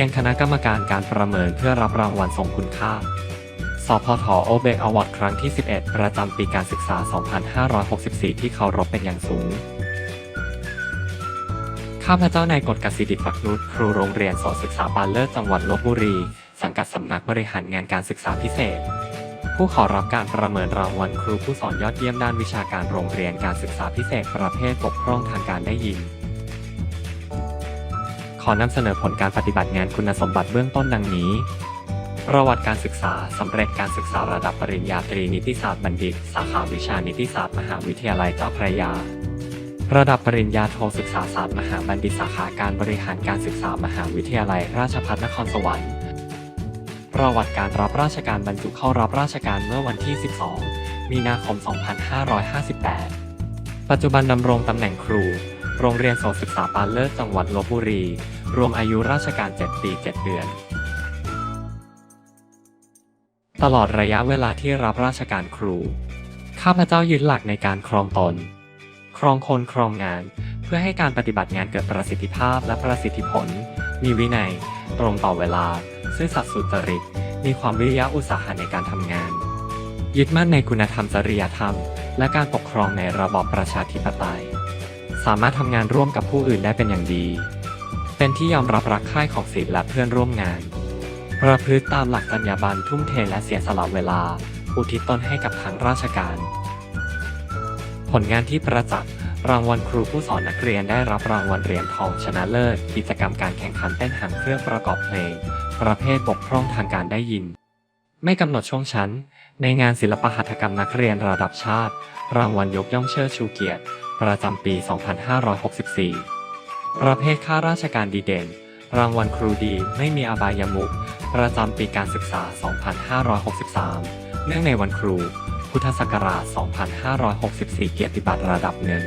รียนคณะกรรมการการประเมินเพื่อรับรางวัลทรงคุณค่า สพทโอเบกอวอร์ดครั้งที่ 11 ประจำปีการศึกษา 2564 ที่เคารพเป็นอย่างสูง ข้าพเจ้านายกฎกสิดิตฝักนุชครูโรงเรียนสอนศึกษาปานเลิศจังหวัดลบบุรี สังกัดสำนักบริหารงานการศึกษาพิเศษ ผู้ขอรับการประเมินรางวัลครูผู้สอนยอดเยี่ยมด้านวิชาการโรงเรียนการศึกษาพิเศษประเภทบกพร่องทางการได้ยิน อนำเสนอผลการปฏิบัติงานคุณสมบัติเบื้องต้นดังนี้ ประวัติการศึกษาสำเร็จการศึกษาระดับปริญญาตรีนิติศาสตร์บัณฑิต สาขาวิชานิติศาสตร์มหาวิทยาลัยเจ้าพระยา ระดับปริญญาโทศึกษาศาสตร์มหาบัณฑิตสาขาการบริหารการศึกษามหาวิทยาลัยราชภัฏนครสวรรค์ประวัติการรับราชการบรรจุเข้ารับราชการเมื่อวันที่ 12 มีนาคม 2558 ปัจจุบันดำรงตำแหน่งครู โรงเรียนโสศึกษาปานเลิศจังหวัดลบบุรี รวมอายุราชการ 7 ปี 7 เดือน ตลอดระยะเวลาที่รับราชการครู ข้าพเจ้ายึดหลักในการครองตน ครองคนครองงาน เพื่อให้การปฏิบัติงานเกิดประสิทธิภาพและประสิทธิผล มีวินัย ตรงต่อเวลา ซื่อสัตย์สุจริต มีความวิริยะอุตสาหะในการทำงาน ยึดมั่นในคุณธรรมจริยธรรม และการปกครองในระบอบประชาธิปไตย สามารถทำงานร่วมกับผู้อื่นได้เป็นอย่างดี เป็นที่ยอมรับรักใคร่ของศิษย์และเพื่อนร่วมงาน ประพฤติตามหลักจรรยาบรรณทุ่มเทและเสียสละเวลา อุทิศตนให้กับทางราชการ ผลงานที่ประจักษ์รางวัลครูผู้สอนนักเรียนได้รับรางวัลเหรียญทองชนะเลิศ กิจกรรมการแข่งขันเต้นหางเครื่องประกอบเพลง ประเภทบกพร่องทางการได้ยิน ไม่กำหนดช่วงชั้น ในงานศิลปหัตถกรรมนักเรียนระดับชาติ รางวัลยกย่องเชิดชูเกียรติ ประจำปี 2564 ประเภทข้าราชการดีเด่น รางวัลครูดีไม่มีอบายมุขประจำปีการศึกษา 2563 เนื่องในวันครู พุทธศักราช 2564 เกียรติบัตรระดับหนึ่ง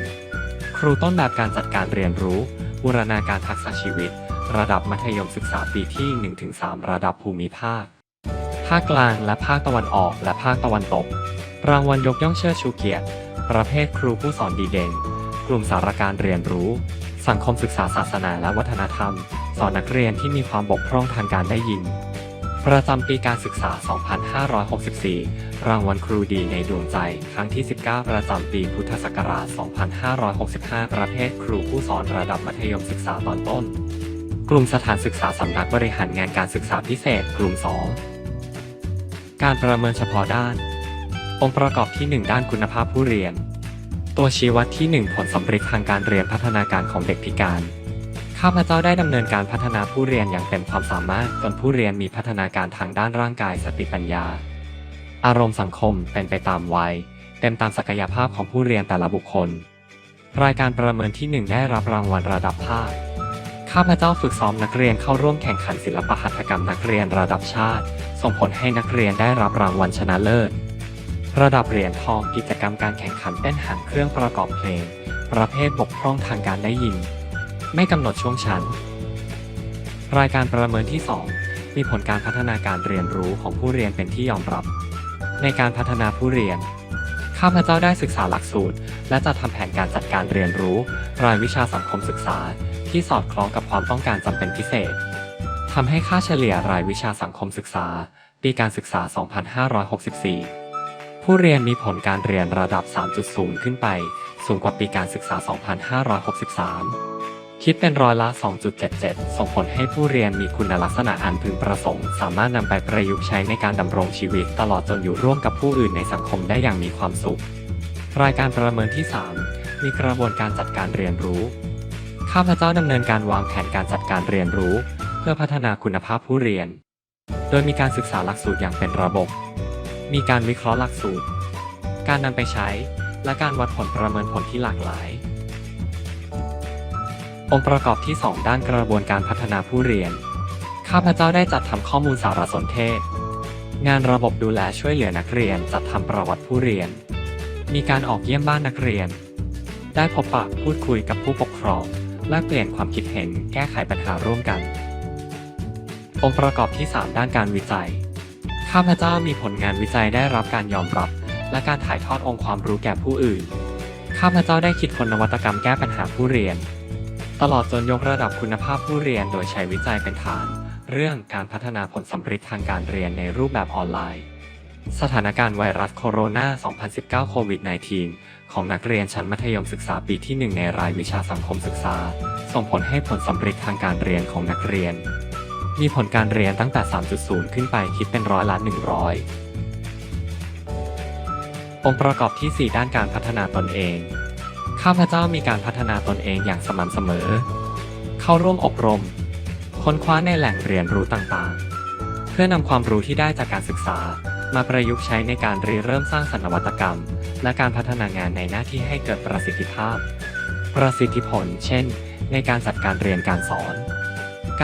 ครูต้นแบบการจัดการเรียนรู้ บูรณาการทักษะชีวิต ระดับมัธยมศึกษาปีที่ 1-3 ระดับภูมิภาค ภาคกลางและภาคตะวันออกและภาคตะวันตก รางวัลยกย่องเชิดชูเกียรติ ประเภทครูผู้สอนดีเด่น กลุ่มสารการเรียนรู้ สังคมศึกษาศาสนาและวัฒนธรรม สอนนักเรียนที่มีความบกพร่องทางการได้ยิน ประจำปีการศึกษา 2564 รางวัลครูดีในดวงใจ ครั้งที่ 19 ประจำปีพุทธศักราช 2565 ประเภทครูผู้สอนระดับมัธยมศึกษาตอนต้น กลุ่มสถานศึกษาสำนักบริหารงานการศึกษาพิเศษ กลุ่ม 2 การประเมินเฉพาะด้าน องค์ประกอบที่ 1 ด้านคุณภาพผู้เรียน ตัวชี้วัดที่ 1 ผลสำเร็จทางการเรียนพัฒนาการของเด็กพิการ ข้าพเจ้าได้ดำเนินการพัฒนาผู้เรียนอย่างเต็มความสามารถจนผู้เรียนมีพัฒนาการทางด้านร่างกายสติปัญญา อารมณ์สังคมเป็นไปตามวัยเต็มตามศักยภาพของผู้เรียนแต่ละบุคคล รายการประเมินที่ 1 ได้รับรางวัลระดับภาคข้าพเจ้าฝึกซ้อมนักเรียนเข้าร่วมแข่งขันศิลปหัตถกรรมนักเรียนระดับชาติ ส่งผลให้นักเรียนได้รับรางวัลชนะเลิศ ระดับเหรียญทองกิจกรรมการแข่งขันเต้นหางเครื่องประกอบเพลง ประเภทบกพร่องทางการได้ยิน ไม่กำหนดช่วงชั้น รายการประเมินที่ 2 มีผลการพัฒนาการเรียนรู้ของผู้เรียนเป็นที่ยอมรับ ในการพัฒนาผู้เรียน ข้าพเจ้าได้ศึกษาหลักสูตร และจัดทำแผนการจัดการเรียนรู้ รายวิชาสังคมศึกษา ที่สอดคล้องกับความต้องการจำเป็นพิเศษทำให้ค่าเฉลี่ยรายวิชาสังคมศึกษา ปีการศึกษา 2564 ผู้เรียนมีผลการเรียนระดับ 3.0 ขึ้นไป สูงกว่าปีการศึกษา 2563 คิดเป็นร้อยละ 2.77 ส่งผลให้ผู้เรียนมีคุณลักษณะอันพึงประสงค์ สามารถนำไปประยุกต์ใช้ในการดำรงชีวิต ตลอดจนอยู่ร่วมกับผู้อื่นในสังคมได้อย่างมีความสุข รายการประเมินที่ 3 มีกระบวนการจัดการเรียนรู้ ข้าพเจ้าดำเนินการวางแผนการจัดการเรียนรู้ เพื่อพัฒนาคุณภาพผู้เรียน โดยมีการศึกษาหลักสูตรอย่างเป็นระบบ มีการวิเคราะห์หลักสูตร การนำไปใช้ และการวัดผลประเมินผลที่หลากหลาย องค์ประกอบที่ 2 ด้านกระบวนการพัฒนาผู้เรียน ข้าพเจ้าได้จัดทำข้อมูลสารสนเทศ งานระบบดูแลช่วยเหลือนักเรียนจัดทำประวัติผู้เรียน มีการออกเยี่ยมบ้านนักเรียน ได้พบปะพูดคุยกับผู้ปกครองแลกเปลี่ยนความคิดเห็นแก้ไขปัญหาร่วมกัน องค์ประกอบที่ 3 ด้านการวิจัย ข้าพเจ้ามีผลงานวิจัยได้รับการยอมรับ และการถ่ายทอดองค์ความรู้แก่ผู้อื่น ข้าพเจ้าได้คิดค้นนวัตกรรมแก้ปัญหาผู้เรียน ตลอดจนยกระดับคุณภาพผู้เรียนโดยใช้วิจัยเป็นฐาน เรื่องการพัฒนาผลสัมฤทธิ์ทางการเรียนในรูปแบบออนไลน์ สถานการณ์ไวรัสโคโรนา 2019 โควิด -19 ของนักเรียนชั้นมัธยมศึกษาปีที่ 1 ในรายวิชาสังคมศึกษา ส่งผลให้ผลสัมฤทธิ์ทางการเรียนของนักเรียน มีผลการเรียนตั้งแต่ 3.0 ขึ้นไปคิดเป็นร้อยละ 100 องค์ประกอบที่ 4 ด้านการพัฒนาตนเอง ข้าพเจ้ามีการพัฒนาตนเองอย่างสม่ำเสมอ เข้าร่วมอบรม ค้นคว้าในแหล่งเรียนรู้ต่างๆ เพื่อนำความรู้ที่ได้จากการศึกษา มาประยุกต์ใช้ในการริเริ่มสร้างสรรค์นวัตกรรม และการพัฒนางานในหน้าที่ให้เกิดประสิทธิภาพ ประสิทธิผล เช่น ในการจัดการเรียนการสอน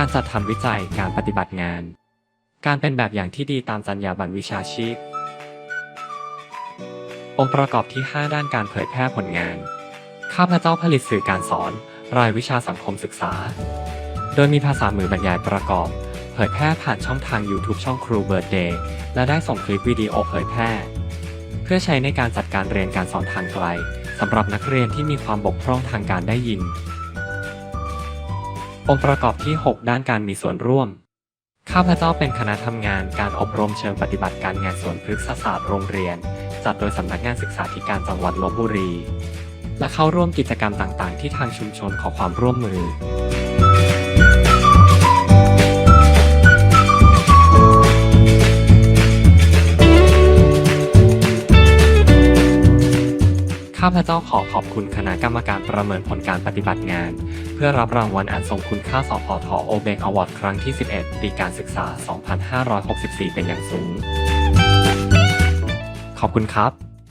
การจัดทำวิจัย การปฏิบัติงาน การเป็นแบบอย่างที่ดีตามจรรยาบรรณวิชาชีพ องค์ประกอบที่ 5 ด้านการเผยแพร่ผลงาน ข้าพเจ้าผลิตสื่อการสอน รายวิชาสังคมศึกษา โดยมีภาษามือบรรยายประกอบ เผยแพร่ผ่านช่องทาง YouTube ช่องครูเบิร์ดเดย์และได้ส่งคลิปวิดีโอเผยแพร่ เพื่อใช้ในการจัดการเรียนการสอนทางไกลสำหรับนักเรียนที่มีความบกพร่องทางการได้ยิน องค์ประกอบที่ 6 ด้านการมีส่วนร่วม ข้าพเจ้าเป็นคณะทำงานการอบรมเชิงปฏิบัติการงานสวนพฤกษศาสตร์โรงเรียน จัดโดยสำนักงานศึกษาธิการจังหวัดลบบุรี และเข้าร่วมกิจกรรมต่างๆ ที่ทางชุมชนขอความร่วมมือาพเจ้าขอขอบคุณคณะกรรมการประเมินผลการปฏิบัติงาน เพื่อรับรางวัลอันทรงคุณค่าสพทโอเบกอวอร์ดครั้งที่ 11 ปีการศึกษา 2564 เป็นอย่างสูง ขอบคุณครับ